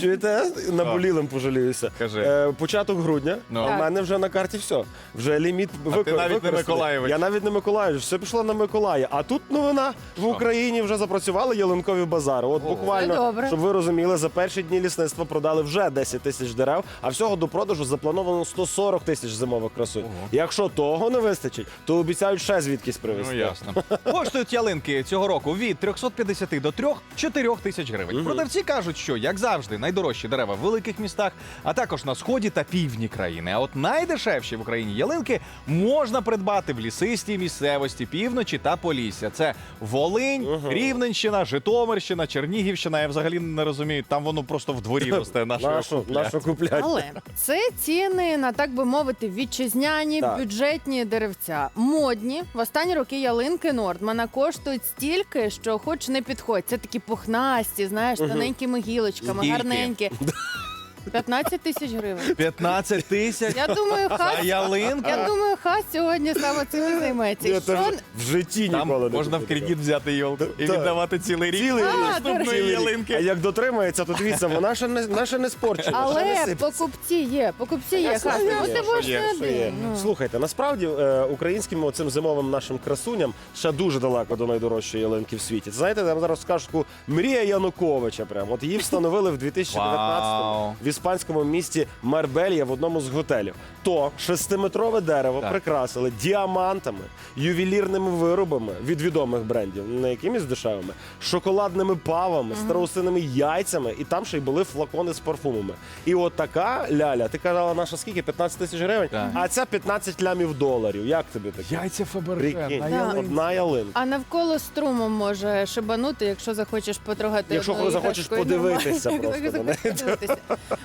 Чуєте? Наболілим пожаліюся. Кажи. Е, початок грудня, Ну. а в Так. мене вже на карті все. Вже ліміт вико- ти навіть не використаний. Миколаївич. Я навіть не Миколаївич, все пішло на Миколая. А тут новина в Україні вже запрацювали ялинкові базари. От Це буквально, добре. щоб ви розуміли, за перші дні лісництва продали вже 10 тисяч дерев, а всього до продажу заплановано 140 тисяч зимових красунь. Якщо того не вистачить, то обіцяють ще звідкись привезти. Ну ясно. Коштують ялинки цього року від 350 до 3-4 тисяч гривень. Продавці кажуть, що як завжди, найдорожчі дерева в великих містах, а також на сході та півдні країни. А от найдешевші в Україні ялинки можна придбати в лісистій місцевості півночі та Полісся. Це Волинь, Рівненщина, Житомирщина, Чернігівщина. Я взагалі не розумію, там воно просто в дворі росте наше Нашу, нашу куплять. Але це ціни на так би мовити вітчизняні Так. бюджетні деревця. Модні в останні роки ялинки Нордмана коштують стільки, що хоч не підходь. Це такі пухнасті, знаєш, тоненькими гілочками, Скільки? Гарненькі. 15 тисяч гривень. 15 тисяч. Я думаю, А хас. ялинка? Я думаю, хас сьогодні саме цим і займеться. Я Якщо теж в житті Там ніколи не можна в купив. кредит взяти йолку і Так. віддавати цілий рік. Цілий рік. наступної Цілий рік. ялинки. А як дотримається, то дивіться, вона ще не, вона ще не спорчена. ще не Але покупці є, покупці є. Хас, ну ти є, не Що є? один. ну. Слухайте, насправді е, українським оцим зимовим нашим красуням ще дуже далеко до найдорожчої ялинки в світі. Знаєте, я зараз скажу таку мрія Януковича. Прям от її встановили в 2019-му Вау. в іспанському місті Марбелья в одному з готелів. То шестиметрове дерево Так. прикрасили діамантами, ювелірними виробами від відомих брендів, не якимись дешевими, шоколадними павами, страусиними яйцями, і там ще й були флакони з парфумами. І от така ляля, ти казала, наша скільки? 15 тисяч гривень, Так. а ця 15 лямів доларів. Як тобі таке? Яйця Фаберже Прикинь, на Да. ялинці. одна ялинка. А навколо струмом може шибанути, якщо захочеш потрогати. Якщо захочеш подивитися нормально. просто Якщо захочеш подивитися.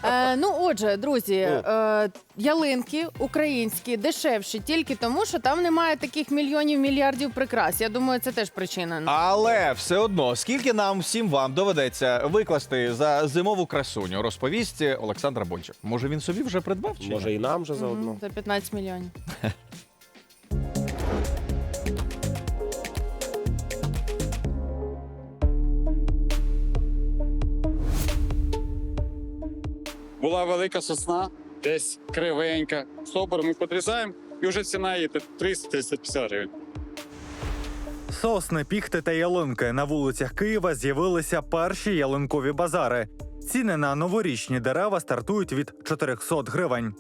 Е, ну, отже, друзі, е, ялинки українські дешевші тільки тому, що там немає таких мільйонів мільярдів прикрас. Я думаю, це теж причина. Але все одно, скільки нам всім вам доведеться викласти за зимову красуню, розповість Олександр Бончик. Може він собі вже придбав? Чи Може і нам вже заодно. За 15 мільйонів. Була велика сосна, десь кривенька. Стопор ми подрізаємо, і вже ціна її 300-350 гривень. Сосни, піхти та ялинки на вулицях Києва з'явилися перші ялинкові базари. Ціни на новорічні дерева стартують від 400 гривень.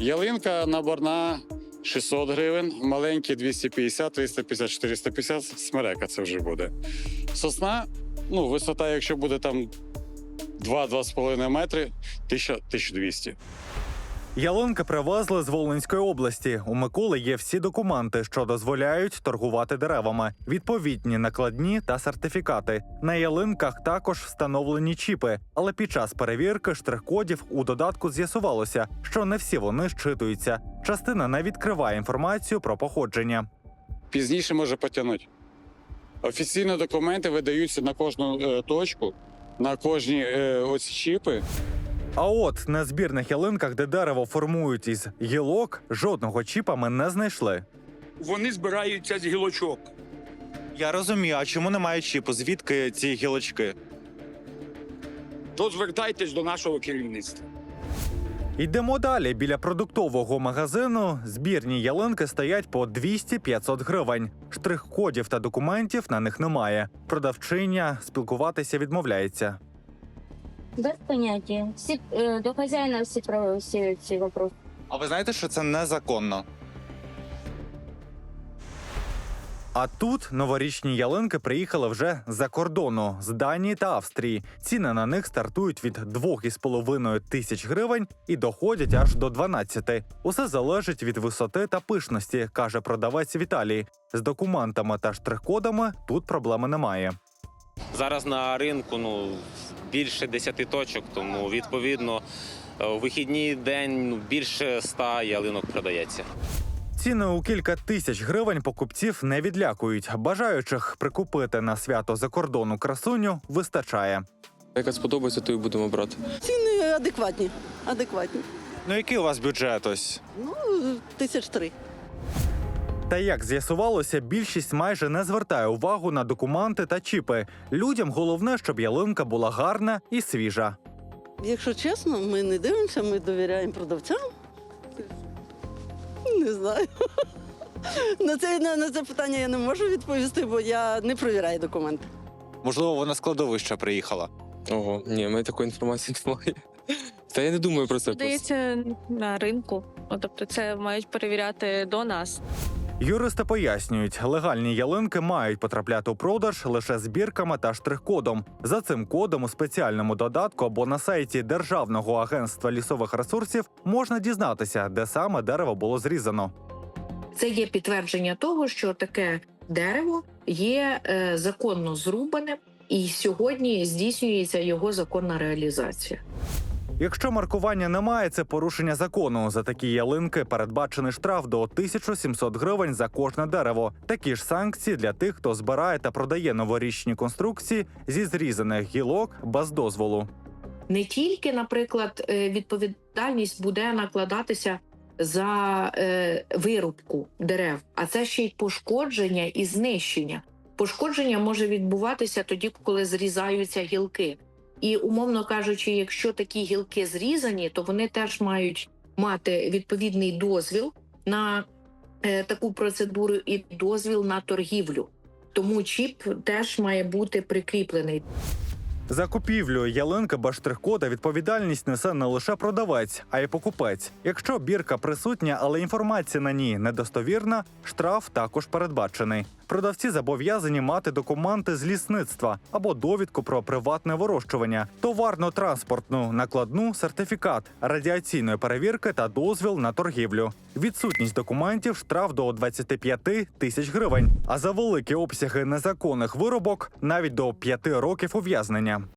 Ялинка наборна 600 гривень, маленькі 250, 350, 450, смерека це вже буде. Сосна, ну, висота, якщо буде там 2-2,5 метри, 1000 1200. Ялинки привезли з Волинської області. У Миколи є всі документи, що дозволяють торгувати деревами, відповідні накладні та сертифікати. На ялинках також встановлені чіпи, але під час перевірки штрих-кодів у додатку з'ясувалося, що не всі вони щитуються. Частина не відкриває інформацію про походження. Пізніше може потягнути. Офіційні документи видаються на кожну е, точку, на кожні е, ось чіпи. А от на збірних ялинках, де дерево формують із гілок, жодного чіпа ми не знайшли. Вони збираються з гілочок. Я розумію, а чому немає чіпу? Звідки ці гілочки? То звертайтесь до нашого керівництва. Йдемо далі. Біля продуктового магазину збірні ялинки стоять по 200-500 гривень. Штрих-кодів та документів на них немає. Продавчиня спілкуватися відмовляється. Без поняття. Всі е, до хазяїна всі про всі ці вопроси. А ви знаєте, що це незаконно? А тут новорічні ялинки приїхали вже за кордону з Данії та Австрії. Ціни на них стартують від 2,5 тисяч гривень і доходять аж до 12. Усе залежить від висоти та пишності, каже продавець Віталій. З документами та штрих-кодами тут проблеми немає. Зараз на ринку ну, більше 10 точок, тому відповідно у вихідний день ну, більше 100 ялинок продається. Ціни у кілька тисяч гривень покупців не відлякують. Бажаючих прикупити на свято за кордону красуню вистачає. Яка сподобається, то і будемо брати. Ціни адекватні. Адекватні. Ну який у вас бюджет ось? Ну, тисяч три. Та як з'ясувалося, більшість майже не звертає увагу на документи та чіпи. Людям головне, щоб ялинка була гарна і свіжа. Якщо чесно, ми не дивимося, ми довіряємо продавцям. Не знаю. На це, на, на це питання я не можу відповісти, бо я не провіряю документи. Можливо, вона з кладовища приїхала. Ого, ні, в мене такої інформації немає. Та я не думаю про це. Здається, на ринку. Тобто це мають перевіряти до нас. Юристи пояснюють, легальні ялинки мають потрапляти у продаж лише з бірками та штрих-кодом. За цим кодом у спеціальному додатку або на сайті Державного агентства лісових ресурсів можна дізнатися, де саме дерево було зрізано. Це є підтвердження того, що таке дерево є е, законно зрубаним, і сьогодні здійснюється його законна реалізація. Якщо маркування немає, це порушення закону. За такі ялинки передбачений штраф до 1700 гривень за кожне дерево. Такі ж санкції для тих, хто збирає та продає новорічні конструкції зі зрізаних гілок без дозволу. Не тільки, наприклад, е, відповідальність буде накладатися за е, вирубку дерев, а це ще й пошкодження і знищення. Пошкодження може відбуватися тоді, коли зрізаються гілки. І, умовно кажучи, якщо такі гілки зрізані, то вони теж мають мати відповідний дозвіл на е, таку процедуру і дозвіл на торгівлю. Тому чіп теж має бути прикріплений. За купівлю ялинки без штрих-кода відповідальність несе не лише продавець, а й покупець. Якщо бірка присутня, але інформація на ній недостовірна, штраф також передбачений. Продавці зобов'язані мати документи з лісництва або довідку про приватне вирощування, товарно-транспортну накладну сертифікат, радіаційної перевірки та дозвіл на торгівлю. Відсутність документів штраф до 25 тисяч гривень. А за великі обсяги незаконних виробок навіть до 5 років ув'язнення.